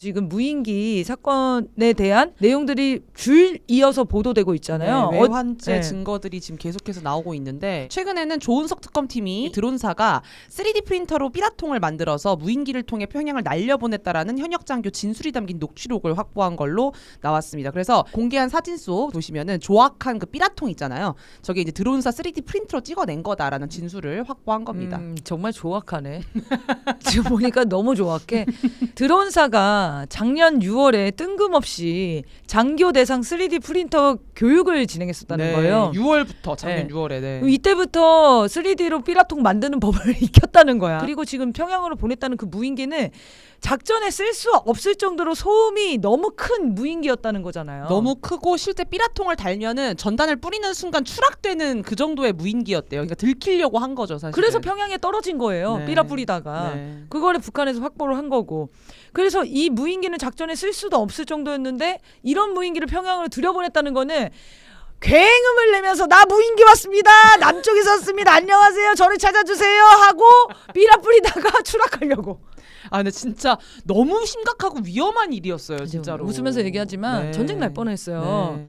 지금 무인기 사건에 대한 내용들이 줄 이어서 보도되고 있잖아요. 네, 어, 외환죄 네. 증거들이 지금 계속해서 나오고 있는데 최근에는 조은석 특검팀이 드론사가 3D 프린터로 삐라통을 만들어서 무인기를 통해 평양을 날려보냈다라는 현역 장교 진술이 담긴 녹취록을 확보한 걸로 나왔습니다. 그래서 공개한 사진 속 보시면은 조악한 그 삐라통 있잖아요. 저게 이제 드론사 3D 프린터로 찍어낸 거다라는 진술을 확보한 겁니다. 음, 정말 조악하네. 지금 보니까 너무 조악해. 드론사가 작년 6월에 뜬금없이 장교 대상 3D 프린터 교육을 진행했었다는 거예요. 6월부터 작년 네. 6월에 네. 이때부터 3D로 삐라통 만드는 법을 익혔다는 거야. 그리고 지금 평양으로 보냈다는 그 무인기는 작전에 쓸 수 없을 정도로 소음이 너무 큰 무인기였다는 거잖아요. 너무 크고 실제 삐라통을 달면은 전단을 뿌리는 순간 추락되는 그 정도의 무인기였대요. 그러니까 들키려고 한 거죠, 사실. 그래서 평양에 떨어진 거예요. 네. 삐라 뿌리다가. 네. 그거를 북한에서 확보를 한 거고. 그래서 이 무인기는 작전에 쓸 수도 없을 정도였는데 이런 무인기를 평양으로 들여보냈다는 거는 굉음을 내면서 나 무인기 왔습니다. 남쪽에서 왔습니다. 안녕하세요. 저를 찾아주세요. 하고 삐라 뿌리다가 추락하려고. 아 근데 진짜 너무 심각하고 위험한 일이었어요, 진짜로. 웃으면서 얘기하지만 네. 전쟁 날 뻔했어요. 네.